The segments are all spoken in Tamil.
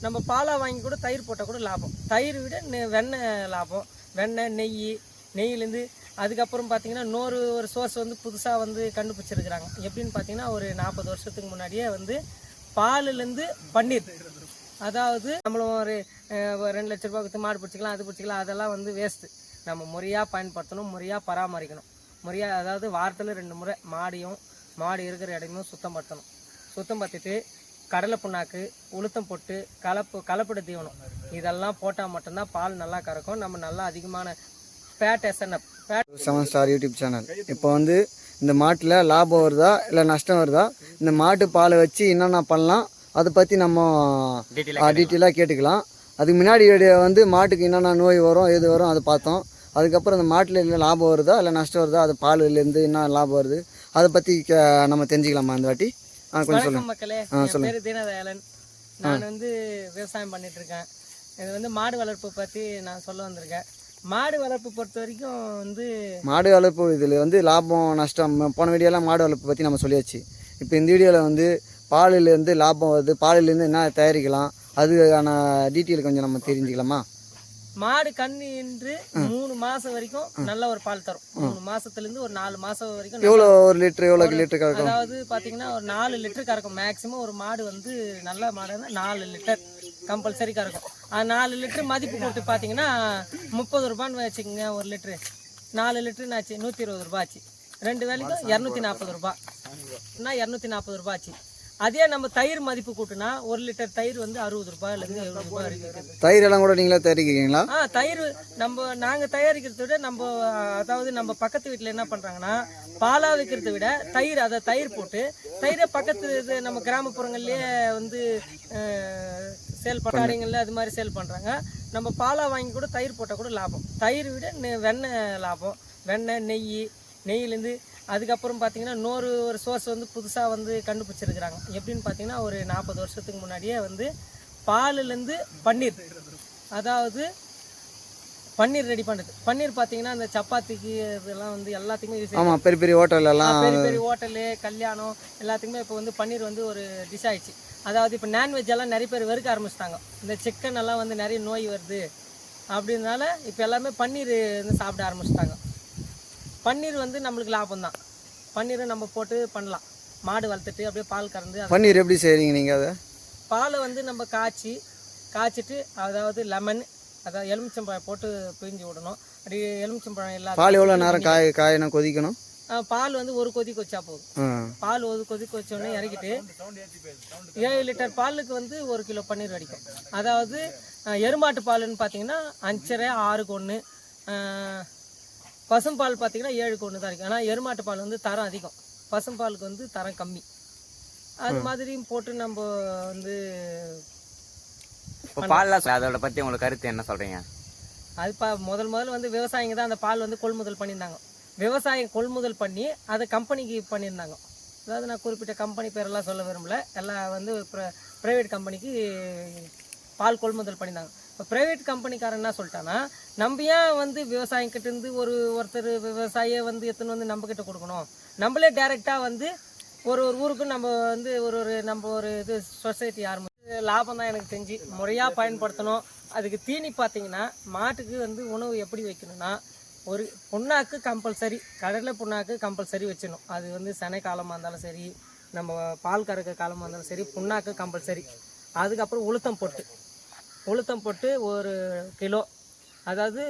நம்ம பாலாக வாங்கி கூட தயிர் போட்டால் கூட லாபம். தயிர் விட நெ- வெண்ணெய் லாபம். வெண்ணெய் நெய் நெய்லேருந்து அதுக்கப்புறம் பார்த்தீங்கன்னா இன்னொரு ஒரு சோர்ஸ் வந்து புதுசாக வந்து கண்டுபிடிச்சிருக்கிறாங்க. எப்படின்னு பார்த்தீங்கன்னா ஒரு நாற்பது வருஷத்துக்கு முன்னாடியே வந்து பாலுலேருந்து பன்னீர். அதாவது நம்மளும் ஒரு ரெண்டு லட்ச ரூபாய் கொடுத்து மாடு பிடிச்சிக்கலாம் அது பிடிச்சிக்கலாம் அதெல்லாம் வந்து வேஸ்ட்டு நம்ம முறையாக பயன்படுத்தணும் முறையாக பராமரிக்கணும். முறையாக அதாவது வாரத்தில் ரெண்டு முறை மாடியும் மாடு இருக்கிற இடமும் சுத்தம் படுத்தணும். சுத்தம் பார்த்துட்டு கடலை புண்ணாக்கு உளுத்தம் போட்டு கலப்பு கலப்பட தீவனம். இதெல்லாம் போட்டால் மட்டும்தான் பால் நல்லா கறக்கும். நம்ம நல்லா அதிகமான fat SNF fat seven star YouTube channel இப்போ வந்து இந்த மாட்டில் லாபம் வருதா இல்லை நஷ்டம் வருதா? இந்த மாட்டு பாலை வச்சு என்னென்ன பண்ணலாம் அதை பற்றி நம்ம டீட்டெயிலாக கேட்டுக்கலாம். அதுக்கு முன்னாடி வந்து மாட்டுக்கு என்னென்ன நோய் வரும் எது வரும் அதை பார்த்தோம். அதுக்கப்புறம் இந்த மாட்டில் இல்லை லாபம் வருதா இல்லை நஷ்டம் வருதா அது பாலுலேருந்து என்ன லாபம் வருது அதை பற்றி நம்ம தெரிஞ்சுக்கலாமா அந்த வாட்டி? ஆ கொஞ்சம் சொல்லுங்கள் வணக்கம் மக்களே. என் பேர் தீனதயாளன். நான் வந்து விவசாயம் பண்ணிட்டு இருக்கேன் இது வந்து மாடு வளர்ப்பு பற்றி நான் சொல்ல வந்திருக்கேன். மாடு வளர்ப்பு பொறுத்த வரைக்கும் வந்து மாடு வளர்ப்பு இதில் வந்து லாபம் நஷ்டம் போன வீடியோலாம் மாடு வளர்ப்பு பற்றி நம்ம சொல்லியாச்சு. இப்போ இந்த வீடியோவில் வந்து பாலிலேருந்து லாபம் வருது. பாலிலேருந்து என்ன தயாரிக்கலாம்? அதுக்கான டீட்டெயில் கொஞ்சம் நம்ம தெரிஞ்சுக்கலாமா? மாடு கண்ணின்று மூணு மாசம் வரைக்கும் நல்ல ஒரு பால் தரும். மூணு மாசத்துல இருந்து ஒரு நாலு மாசம் வரைக்கும் எவ்வளோ ஒரு லிட்டர் எவ்வளோ லிட்டர் கறக்கும்? அதாவது பாத்தீங்கன்னா ஒரு நாலு லிட்டர் கறக்கும். மேக்ஸிமம் ஒரு மாடு வந்து நல்ல மாடுனா நாலு லிட்டர் கம்பல்சரி கறக்கும். அது நாலு லிட்டர் மதிப்பு போட்டு பாத்தீங்கன்னா முப்பது ரூபான்னு வச்சுக்கோங்க ஒரு லிட்டரு. நாலு லிட்டருன்னு ஆச்சு நூற்றி இருபது ரூபாய் ஆச்சு. ரெண்டு வேலைக்கும் இரநூத்தி நாற்பது ரூபாய். இரநூத்தி நாற்பது ரூபாய் ஆச்சு? அதே நம்ம தயிர் மதிப்பு கூட்டுனா ஒரு லிட்டர் தயிர் வந்து அறுபது ரூபாயிலேருந்து எழுபது ரூபாய் இருக்குது. தயிர் எல்லாம் கூட நீங்களே தயாரிக்கிறீங்களா? ஆ தயிர் நம்ம நாங்கள் தயாரிக்கிறத விட நம்ம அதாவது நம்ம பக்கத்து வீட்டில் என்ன பண்ணுறாங்கன்னா பாலா விற்கிறத விட தயிர் அதை தயிர் போட்டு தயிரை பக்கத்து இது நம்ம கிராமப்புறங்கள்லேயே வந்து சேல் பட்டாடிங்களில் அது மாதிரி சேல் பண்ணுறாங்க நம்ம பாலா வாங்கி கூட தயிர் போட்டால் கூட லாபம். தயிர் விட வெண்ணெய் லாபம். வெண்ணெய் நெய் நெய்யிலேருந்து அதுக்கப்புறம் பார்த்தீங்கன்னா இன்னொரு ஒரு சோர்ஸ் வந்து புதுசாக வந்து கண்டுபிடிச்சிருக்கிறாங்க. எப்படின்னு பார்த்தீங்கன்னா ஒரு நாற்பது வருஷத்துக்கு முன்னாடியே வந்து பாலுலேருந்து பன்னீர். அதாவது பன்னீர் ரெடி பண்ணுறது பன்னீர் பார்த்தீங்கன்னா அந்த சப்பாத்திக்கு இதெல்லாம் வந்து எல்லாத்துக்குமே யூஸ் ஆமாம் பெரிய பெரிய ஹோட்டல் எல்லாம் பெரிய பெரிய ஹோட்டலு கல்யாணம் எல்லாத்துக்குமே இப்போ வந்து பன்னீர் வந்து ஒரு டிஷ் ஆயிடுச்சு. அதாவது இப்போ நான்வெஜ் எல்லாம் நிறைய பேர் வெறுக்க ஆரம்பிச்சிட்டாங்க. இந்த சிக்கன் எல்லாம் வந்து நிறைய நோய் வருது. அப்படின்றனால இப்போ எல்லாமே பன்னீர் வந்து சாப்பிட ஆரம்பிச்சிட்டாங்க. பன்னீர் வந்து நம்மளுக்கு லாபம் தான் பன்னீரை நம்ம போட்டு பண்ணலாம். மாடு வளர்த்துட்டு அப்படியே பால் கறந்து பன்னீர் எப்படி செய்கிறீங்க நீங்கள் அதை? பாலை வந்து நம்ம காய்ச்சி காய்ச்சிட்டு அதாவது லெமன் அதாவது எலுமிச்சம்பழம் போட்டு பிழிஞ்சு விடணும். அப்படி எலுமிச்சம்பழம் இல்லாத பால் எவ்வளோ நேரம் காய காயணும் கொதிக்கணும்? பால் வந்து ஒரு கொதிக்கு வச்சா போதும். பால் ஒரு கொதிக்க வச்சோடனே இறக்கிட்டு ஏழு லிட்டர் பாலுக்கு வந்து ஒரு கிலோ பன்னீர் வடிக்கும். அதாவது எருமாட்டு பாலுன்னு பார்த்தீங்கன்னா அஞ்சரை ஆறுக்கு ஒன்று பசும்பால் பார்த்தீங்கன்னா ஏழுக்கு ஒன்று தான் இருக்கும் ஆனால் எருமாட்டு பால் வந்து தரம் அதிகம். பசும்பாலுக்கு வந்து தரம் கம்மி. அது மாதிரியும் போட்டு நம்ம வந்து இப்போ பால்லாம் சொல்ல- அதோட பத்தி உங்களுக்கு கருத்து என்ன சொல்றீங்க? அது பா முதல் முதல்ல வந்து விவசாயிங்க தான் அந்த பால் வந்து கொள்முதல் பண்ணியிருந்தாங்க. விவசாயம் கொள்முதல் பண்ணி அதை கம்பெனிக்கு பண்ணியிருந்தாங்க. அதாவது நான் குறிப்பிட்ட கம்பெனி பேரெல்லாம் சொல்ல விரும்பல. எல்லாம் வந்து ப்ரைவேட் கம்பெனிக்கு பால் கொள்முதல் பண்ணியிருந்தாங்க. இப்போ ப்ரைவேட் கம்பெனிக்காரன் என்ன சொல்லிட்டான்னா நம்ம ஏன் வந்து விவசாயம் கிட்டேருந்து ஒரு ஒருத்தர் விவசாயியை வந்து எடுத்துன்னு வந்து நம்மக்கிட்ட கொடுக்கணும்? நம்மளே டைரெக்டாக வந்து ஒரு ஒரு ஊருக்கு நம்ம வந்து ஒரு ஒரு நம்ம ஒரு இது சொசைட்டி ஆரம்பிச்சு லாபம் தான் எனக்கு தெரிஞ்சு. முறையாக பயன்படுத்தணும். அதுக்கு தீனி பார்த்தீங்கன்னா மாட்டுக்கு வந்து உணவு எப்படி வைக்கணும்னா ஒரு புண்ணாக்கு கம்பல்சரி கடலை புண்ணாக்கு கம்பல்சரி வச்சிடணும். அது வந்து சனை காலமாக இருந்தாலும் சரி நம்ம பால் கறக்க காலமாக இருந்தாலும் சரி புண்ணாக்கு கம்பல்சரி அதுக்கப்புறம் உளுத்தம் பொட்டு. உளுத்தம் பொட்டு ஒரு கிலோ அதாவது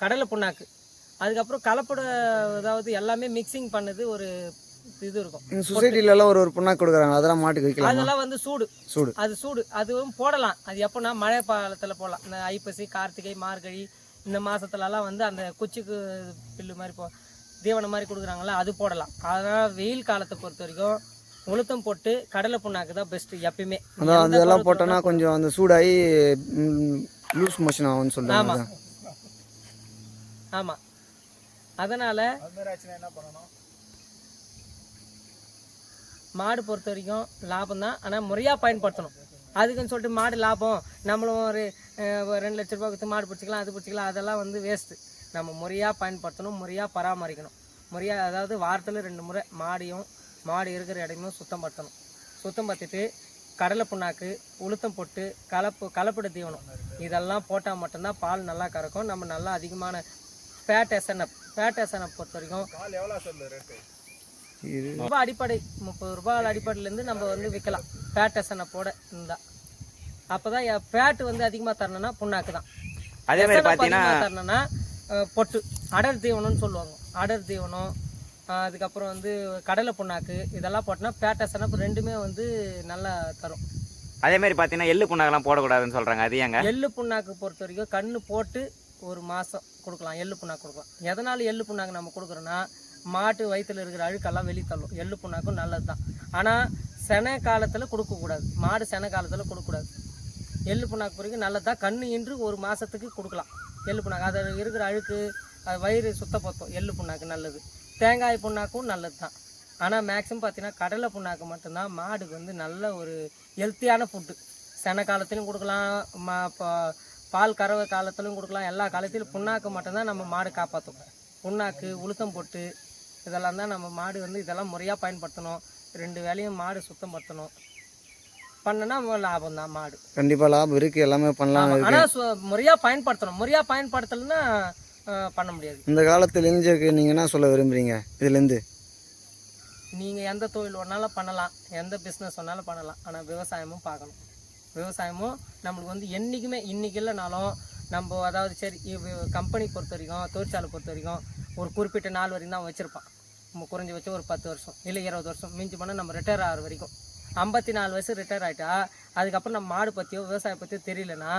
கடலை புண்ணாக்கு. அதுக்கப்புறம் கலப்பட அதாவது எல்லாமே மிக்சிங் பண்ணது ஒரு இது இருக்கும். சொசைட்டிலலாம் ஒரு ஒரு புண்ணாக்கு கொடுக்குறாங்க. அதெல்லாம் மாட்டுக்கு வைக்கலாமா? அதெல்லாம் வந்து சூடு. சூடு. அது சூடு. அதுவும் போடலாம். அது எப்போனா மழை காலத்தில் போடலாம். இந்த ஐப்பசி கார்த்திகை மார்கழி இந்த மாசத்துலலாம் வந்து அந்த குச்சிக்கு பில்லு மாதிரி போ தீவனம் மாதிரி கொடுக்குறாங்கல்ல அது போடலாம். அதனால் வெயில் காலத்தை பொறுத்த வரைக்கும் உளுத்தம் போட்டு கடலை புண்ணாக்கு தான் பெஸ்ட்டு எப்பயுமே. அதான் அது எல்லாம் போட்டோன்னா கொஞ்சம் அந்த சூடாகி லூஸ் மோஷன் ஆகும்னு சொல்கிறாங்க ஆமாம் ஆமாம் அதனால் மாடு பொறுத்த வரைக்கும் லாபம் தான். ஆனால் முறையாக பயன்படுத்தணும். அதுக்குன்னு சொல்லிட்டு மாடு லாபம். நம்மளும் ஒரு ரெண்டு லட்ச ரூபாய் கொடுத்து மாடு பிடிச்சிக்கலாம் அது பிடிச்சிக்கலாம் அதெல்லாம் வந்து வேஸ்ட்டு நம்ம முறையாக பயன்படுத்தணும் முறையாக பராமரிக்கணும். முறையாக அதாவது வாரத்தில் ரெண்டு முறை மாடியும் மாடு இருக்கிற இடமும் சுத்தம் படுத்தணும். சுத்தம் படுத்திட்டு கடலை புண்ணாக்கு உளுத்தம் பொட்டு கலப்பு கலப்பட தீவனம். இதெல்லாம் போட்டால் மட்டும்தான் பால் நல்லா கறக்கும். நம்ம நல்லா அதிகமான ஃபேட் எஸ்என்எஃப் ஃபேட் எஸ்என்எஃப் பொறுத்த வரைக்கும் இது ரொம்ப அடிப்படை. முப்பது ரூபாய் அடிப்படையிலேருந்து நம்ம வந்து விற்கலாம் ஃபேட் எஸ்என்எஃப்போட இருந்தா. அப்போ தான் ஃபேட் வந்து அதிகமாக தரணும்னா புண்ணாக்கு தான். அதே மாதிரி தரணும்னா பொட்டு. அடர் தீவனம்னு சொல்லுவாங்க. அடர் தீவனம் அதுக்கப்புறம் வந்து கடலை புண்ணாக்கு இதெல்லாம் போட்டோன்னா ஃபேட் எஸ்என்எஃப் ரெண்டுமே வந்து நல்லா தரும். அதே மாதிரி பார்த்தீங்கன்னா எள்ளு புண்ணாக்கெல்லாம் போடக்கூடாதுன்னு சொல்றாங்க. அது ஏங்க? எள்ளு புண்ணாக்கு பொறுத்த வரைக்கும் கண்ணு போட்டு ஒரு மாதம் கொடுக்கலாம் எள்ளு புண்ணாக்கு கொடுக்கலாம். எதனால் எள்ளு புண்ணாக்கு நம்ம கொடுக்குறோன்னா மாட்டு வயித்துல இருக்கிற அழுக்கெல்லாம் வெளியே தள்ளும். எள்ளு புண்ணாக்கும் நல்லது தான் ஆனால் சென காலத்தில் கொடுக்கக்கூடாது. மாடு சென காலத்தில் கொடுக்கக்கூடாது. எள்ளு புண்ணாக்கு பிறகு நல்லது தான் கண்ணு இன்று ஒரு மாதத்துக்கு கொடுக்கலாம். எள்ளு புண்ணாக்கு. அதில் இருக்கிற அழுக்கு அது வயிறு சுத்தப்படுத்தும். எள்ளு புண்ணாக்கு நல்லது. தேங்காய் புண்ணாக்கும் நல்லது தான் ஆனால் மேக்ஸிமம் பார்த்தீங்கன்னா கடலை புண்ணாக்கு மட்டும்தான் மாடுக்கு வந்து நல்ல ஒரு ஹெல்த்தியான ஃபுட்டு சென காலத்துலையும் கொடுக்கலாம் மா பா- பால் கறவை காலத்துலையும் கொடுக்கலாம் எல்லா காலத்திலும் புண்ணாக்கு மட்டும்தான் நம்ம மாடு காப்பாற்றும் புண்ணாக்கு உளுத்தம் போட்டு இதெல்லாம் தான் நம்ம மாடு வந்து இதெல்லாம் முறையாக பயன்படுத்தணும். ரெண்டு வேலையும் மாடு சுத்தம் படுத்தணும் பண்ணனா லாபம் தான் மாடு. கண்டிப்பாக லாபம் இருக்குது எல்லாமே பண்ணலாம். ஆனால் முறையாக பயன்படுத்தணும். முறையாக பயன்படுத்தலைன்னா பண்ண முடியாது. இந்த காலத்து இளைஞருக்கு நீங்கள் என்ன சொல்ல விரும்புகிறீங்க இதுலேருந்து நீங்கள் எந்த தொழில் வேணாலும் பண்ணலாம். எந்த பிஸ்னஸ் வேணாலும் பண்ணலாம். ஆனால் விவசாயமும் பார்க்கணும். விவசாயமும் நம்மளுக்கு வந்து என்றைக்குமே இன்றைக்கி இல்லைனாலும் நம்ம அதாவது சரி கம்பெனி பொறுத்த வரைக்கும் தொழிற்சாலை பொறுத்த வரைக்கும் ஒரு குறிப்பிட்ட நாள் வரைக்கும் தான் வச்சுருப்பான். நம்ம குறைஞ்சி வச்சு ஒரு பத்து வருஷம் இல்லை இருபது வருஷம் மிஞ்சி போனால் நம்ம ரிட்டையர் ஆகிற வரைக்கும். ஐம்பத்தி நாலு வயசு ரிட்டையர் ஆகிட்டா அதுக்கப்புறம் நம்ம மாடு பற்றியோ விவசாயம் பற்றியோ தெரியலனா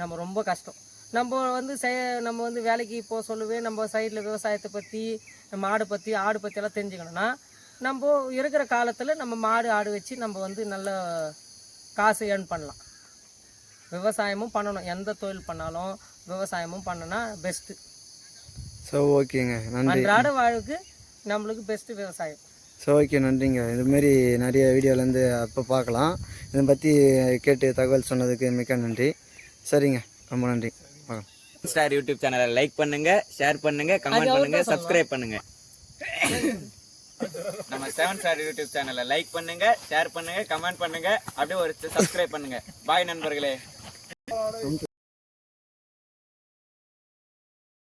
நம்ம ரொம்ப கஷ்டம். நம்ம வந்து செய நம்ம வந்து வேலைக்கு போக சொல்லவே நம்ம சைடில் விவசாயத்தை பற்றி மாடு பற்றி ஆடு பற்றி எல்லாம் தெரிஞ்சுக்கணும்னா நம்ம இருக்கிற காலத்தில் நம்ம மாடு ஆடு வச்சு நம்ம வந்து நல்ல காசு ஏர்ன் பண்ணலாம். விவசாயமும் பண்ணணும். எந்த தொழில் பண்ணாலும் விவசாயமும் பண்ணனா பெஸ்ட்டு ஸோ ஓகேங்க நன்றி. அன்றாட வாழ்வுக்கு நம்மளுக்கு பெஸ்ட்டு விவசாயம். ஸோ ஓகே நன்றிங்க. இதுமாரி நிறைய வீடியோலேருந்து அப்போ பார்க்கலாம் இதை பற்றி கேட்டு தகவல் சொன்னதுக்கு மிக்க நன்றி. சரிங்க. ரொம்ப நன்றி. ஸ்டார் யூடியூப் சேனலை லைக் பண்ணுங்க ஷேர் பண்ணுங்க கமெண்ட் பண்ணுங்க சப்ஸ்கிரைப் பண்ணுங்க. நம்ம செவன் ஸ்டார் யூடியூப் சேனலை லைக் பண்ணுங்க ஷேர் பண்ணுங்க கமெண்ட் பண்ணுங்க அப்படியே ஒரு சப்ஸ்கிரைப் பண்ணுங்க. பாய் நண்பர்களே.